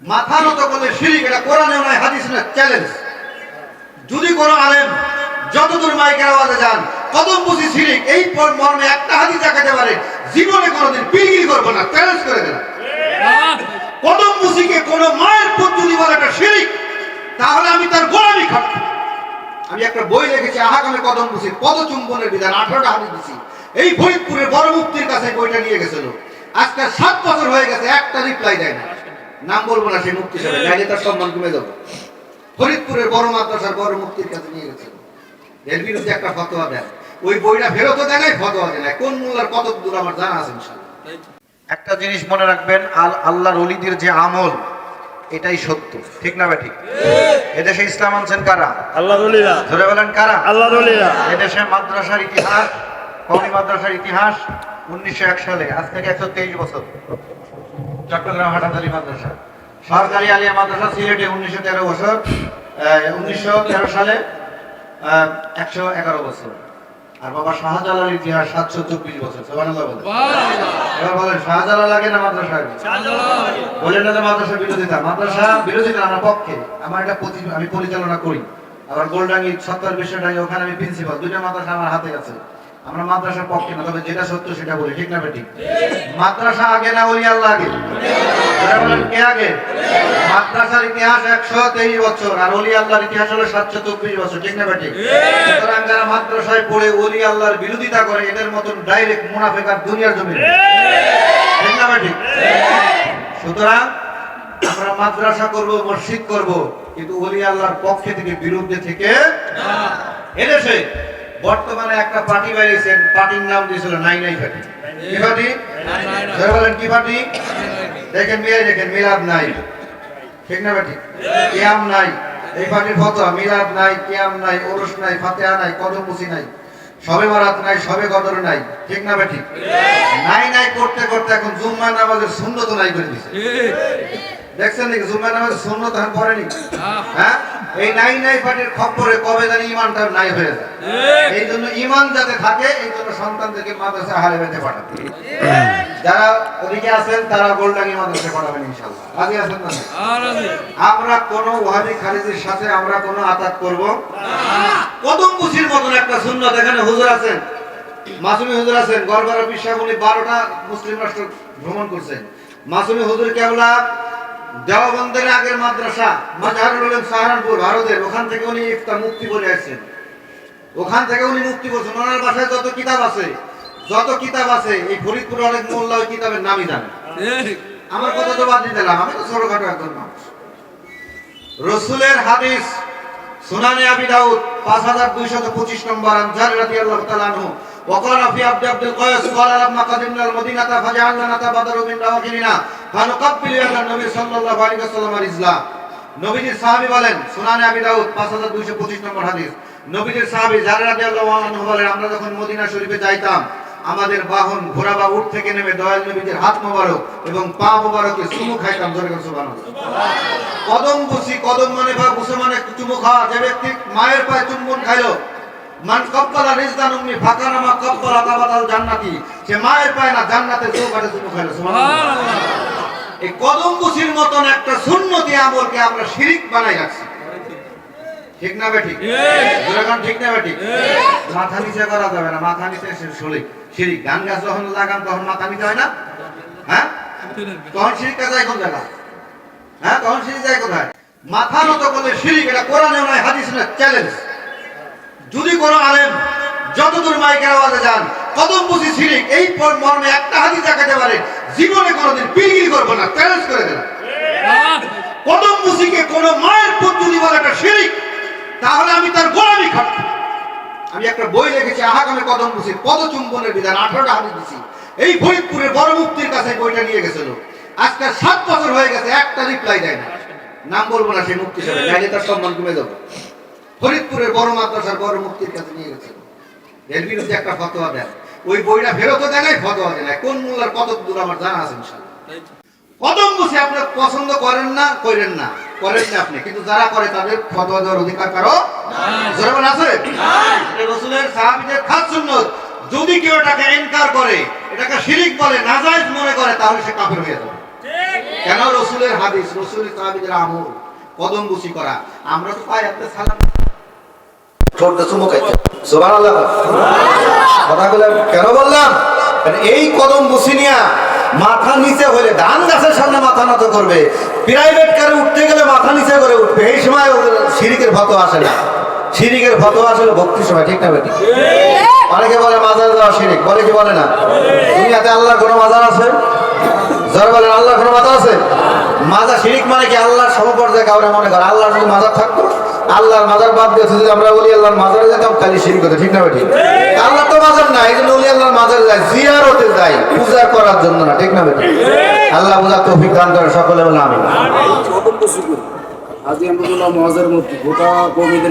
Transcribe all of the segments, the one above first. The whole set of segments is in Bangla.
মাথা নত করলে শিরিক, এটা কোরআনে নয়, হাদিস না চ্যালেঞ্জ যদি কোনো আলেম যতদূর মাইকের আওয়াজে যান, কদম বুঝি শিরিক, এই মর্মে একটা হাদিস দেখাতে পারে, জীবনে কোনোদিন পিলগিরি করব না চ্যালেঞ্জ করে দিলাম কদম মুসিকে কোনো মায়ের পুত যদি বলে একটা শিরিক, তাহলে আমি তার গোলামি খাব। আমি একটা বই লিখেছি, আহাকামে কদম মুসির পদচুম্বনের বিধান, আঠারোটা হাদিস দিছি। এই ফরিদপুরের বড় মুক্তির কাছে বইটা নিয়ে গেছিল। আজকে সাত বছর হয়ে গেছে, একটা রিপ্লাই দেয় না। নাম বলব না সেই মুক্তি সাহেব নাইলে তার সম্মান কমে যাব। ফরিদপুরের বড় মাদ্রাসার বড় মুক্তির কাছে নিয়ে গেছিল এর বিরুদ্ধে একটা ফতোয়া দেন। ওই বইটা ফেরতও দেয় নাই ফতোয়া দেয় নাই। কোন মোল্লার কত দূর আমার জানা আছে একটা জিনিস মনে রাখবেন আল আল্লাহর অলিদের যে আমল এটাই সত্য। ঠিক না ঠিক? এদেশে ইসলাম আনছেন কারা? আল্লাহ ধরে বলেন কারা? আল্লাহ এদেশে মাদ্রাসার ইতিহাস কমি মাদ্রাসার ইতিহাস উনিশশো এক সালে আজ থেকে একশো তেইশ বছর। চট্টগ্রাম হাটাদারি মাদ্রাসা। সরকারি আলিয়া মাদ্রাসা, সিলেটে উনিশশো তেরো বছর উনিশশো তেরো সালে একশো এগারো বছর। আর বাবা শাহজালাল ইতিহাস সাতশো চব্বিশ বছর এবার বলেন, শাহজালাল না মাদ্রাসা বলেন না যে মাদ্রাসা বিরোধিতা। মাদ্রাসা বিরোধিতা আমার পক্ষে। আমার প্রতি- আমি পরিচালনা করি। আবার গোলডাঙ্গি সত্তর বিশ্বডাঙ্গি, ওখানে আমি প্রিন্সিপাল দুইটা মাদ্রাসা আমার হাতে আছে। আমরা মাদ্রাসার পক্ষে না, তবে যেটা সত্য সেটা বলি, ঠিক না বেটি মাদ্রাসা আগে না ওলি আল্লাহ আগে? কে আগে? মাদ্রাসার ইতিহাস একশো তেইশ বছর, আর ওলি আল্লাহর ইতিহাস হলো সাতশো চব্বিশ বছর, ঠিক না বেটি সুতরাং যারা মাদ্রাসায় পড়ে ওলি আল্লাহর বিরোধিতা করে, এদের মতন ডাইরেক্ট মুনাফেক আর দুনিয়ার জমি ঠিক না বেটি সুতরাং আমরা মাদ্রাসা করব, মসজিদ করব, কিন্তু ওলি আল্লাহর পক্ষে থেকে বিরুদ্ধে থেকে এদেশে বর্তমানে একটা পার্টি বানিয়েছেন, পার্টির নাম দিয়েছিল নাই নাই পার্টি। কি পার্টি? বলেন, কি পার্টি? দেখেন মেয়ে দেখেন মিলাদ নাই। ঠিক না বেটি? কিয়াম নাই। এই পার্টির ফতোয়া মিলাদ নাই, কিয়াম নাই, ওরস নাই, ফাতেহা নাই, কদম মুসি নাই। সবে বরাত নাই, সবে কদর নাই। ঠিক না বেটি? নাই নাই, করতে করতে এখন জুম্মা নামাজের সুন্নত নাই করে দিছে। দেখছেন নাকি? জুম্মা সুন্নত এখন পড়েনি হ্যাঁ? এই নাই নাই পার্টির খপ্পরে কবে জানি ইমানটা নাই হয়ে যায়। এই জন্য ইমান যাতে থাকে এই জন্য সন্তানদেরকে মাদ্রাসা হারে বেঁধে পাঠাবে। যারা ওদিকে আছেন তারা গোলডাঙ্গি মাদ্রাসা পড়াবেন ইনশাল্লাহ রাজি আছেন না? আমরা কোন ওয়াহাবি খালিদের সাথে আমরা কোন আতাত করব? কদম বুঝির মতন একটা সুন্নত এখানে হুজুর আছেন। মাসুমি হুজুর আছেন। গড়গড়া পিসা উনি বারোটা মুসলিম রাষ্ট্র ভ্রমণ করছেন। মাসুমি হুজুর কেবলা দেওয়াবন্দের আগের মাদ্রাসা মাজারুল উলুম সাহারানপুর ভারতের ওখান থেকে উনি ইফতার মুক্তি বলে আসছেন ওখান থেকে উনি মুক্তি করছেন ওনার বাসায় যত কিতাব আছে যত কিতাব আছে এই ফরিদপুরে অনেক মোল্লা ওই কিতাবের নামই জানে আমার কথা তো বাদ দিয়ে দিলাম আমি তো ছোটখাটো একজন মানুষ রসুলের হাদিস সুনানে আবি দাউদ পাঁচ হাজার দুইশত পঁচিশ নম্বর আনজার রাদি আল্লাহ তালানহু وقال في عبد عبد القيس قال لما قدمنا المدينة فجعلنا نتبادر من دواخلنا ফানুকাব্বিল ইয়াদা নবী সাল্লাল্লাহু আলাইহি ওয়াসাল্লামের ইসলাম। নবীজির সাহাবী বলেন, সুনানে আবি দাউদ 5225 নম্বর হাদিস। নবীজির সাহাবী যারা রাদিয়াল্লাহু আনহু বলেন, আমরা যখন মদিনা শরীফে যাইতাম, আমাদের বাহন ঘোড়া বা উট থেকে নেমে দয়াল নবীজির হাত মোবারক এবং পা মোবারকে চুমু খাইতাম। ধরে কদম বসি কদম মানে বা বসে মানে চুমু খাওয়া। যে ব্যক্তি মায়ের পায়ে চুম্বন খাইলো, মান কপ্পালা রিজদান উম্মি ফাকানামা কপ্পালা কাবাতাল জান্নাতি। সে মায়ের পায় না জান্নাতে চৌকাটে চুমু খাইলো। সুবহানাল্লাহ। এই কদম বুসির মতন একটা সুন্নতি আমলকে আমরা শিরিক বানাই রাখছি। ঠিক না বেঠিক? ঠিক না বেঠিক? মাথা নিচে করা যাবে না মাথা নিচে শরীর শিরিক গান গাছ যখন লাগান তখন মাথা নিতে হয় না? হ্যাঁ? তখন শিরিকটা যায় কোন জায়গা হ্যাঁ তখন শিরিক যায় কোথায়? মাথা নত করলে শিরিক এটা কোরআনে নয় হাদিস না চ্যালেঞ্জ যদি কোনো আলেম যতদূর মাইকের আওয়াজে যান কদম বুঝি শিরিক, এই মর্মে একটা হাদিস দেখাতে পারে, জীবনে কোনোদিন পিলগিরি করব না চ্যালেঞ্জ করে দিলাম কদম মুসিকে কোন মায়ের পুত যদি বলে একটা শিরিক, তাহলে আমি তার গোলামি খাব। আমি একটা বই লিখেছি, আহাকামে কদম মুসির পদচুম্বনের বিধান, আঠারোটা হাদিস দিছি। এই ফরিদপুরের বড় মুক্তির কাছে বইটা নিয়ে গেছিল। আজকে সাত বছর হয়ে গেছে, একটা রিপ্লাই দেয় না। নাম বলব না সেই মুক্তি সাহেব তার সম্মান কমে যাব। ফরিদপুরের বড় মাদ্রাসার বড় মুক্তির কাছে নিয়ে গেছিল। এর বিরুদ্ধে একটা ফতোয়া দেন। ওই বইটা ফেরতও দেয় নাই ফতোয়া দেয় নাই কোন মোল্লার কত দূর আমার জানা আছে ইনশাআল্লাহ। কদম বসে আপনি পছন্দ করেন না করেন না। করেন না আপনি। কিন্তু যারা করে তাদের ফতোয়া দেওয়ার অধিকার কারও জোরে বলে আছে? রসুলের সাহাবীদের খাস সুন্নত যদি কেউ এটাকে এনকার করে এটাকে শিরিক বলে নাজায়েজ মনে করে তাহলে সে কাফের হয়ে যাবে। কেন রসুলের হাদিস? রসুলের সাহাবিদের আমল কদম বুসি করা। আমরা তো পাই আপনার সালাম। ঠোঁটটা চুমু কথাগুলো কেন বললাম? এই কদম মাথা নিচে হলে ধান গাছের সামনে মাথা করবে। প্রাইভেট কারে উঠতে গেলে মাথা নিচে আসলে ভক্তির সময়, ঠিক না বলে মাজার বলে কি বলে না? কোনো মাজার আছে? আল্লাহর কোনো মাজার আছে? মাজার শিরিক মানে কি আল্লাহ সমপর্যায়ে কাউরে মনে করে? আল্লাহর যদি মাজার থাকতো? আল্লাহর মাজার বাদ দিয়ে যদি আমরা বলি আল্লাহর মাজারে যেতাম খালি শিরিক হতো ঠিক না বেটি আল্লাহ তো মাজার না এই জন্য আল্লাহর মাজারে যায় জিয়ারতে যায় পূজা করার জন্য না ঠিক না বেটি আল্লাহ পূজার তৌফিক দান করে সকলে বলে আমি করি মহাজের মুক্তি গোটা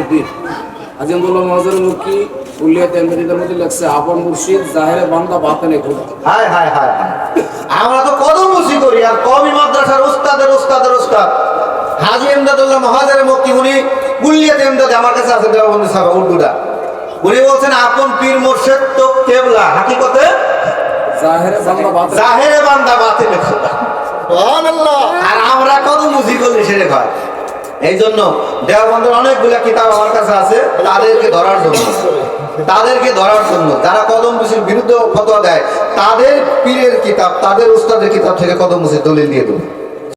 পীর মহাজের মুক্তি উল্লিয়াতে এমপিদের মধ্যে লাগছে আপন মুর্শিদ জাহেরে বান্দা বাতানে খোদা হায় হায় হায় হায়। আমরা তো কদম মুসি করি আর কবি মাদ্রাসার উস্তাদের উস্তাদের উস্তাদ। হাজি এমদাদুল্লাহ মহাজারের মুক্তি উনি এমদাদে আমার কাছে আছে দেওবন্দি সাহেব উর্দুটা। উনি বলছেন আপন পীর মোর্শেদ তো কেবলা। হাকিকতে? জাহেরে বান্দা বাতানে জাহেরে বান্দা বাতিলে খোদা আর আমরা কত করলে সেরে হয় এই জন্য দেওবন্দের অনেকগুলা কিতাব আমার কাছে আছে তাদেরকে ধরার জন্য। তাদেরকে ধরার জন্য। যারা কদম মুসির বিরুদ্ধে ফতোয়া দেয় তাদের পীরের কিতাব তাদের উস্তাদের কিতাব থেকে কদম মুসির দলিল দিয়ে দেবো।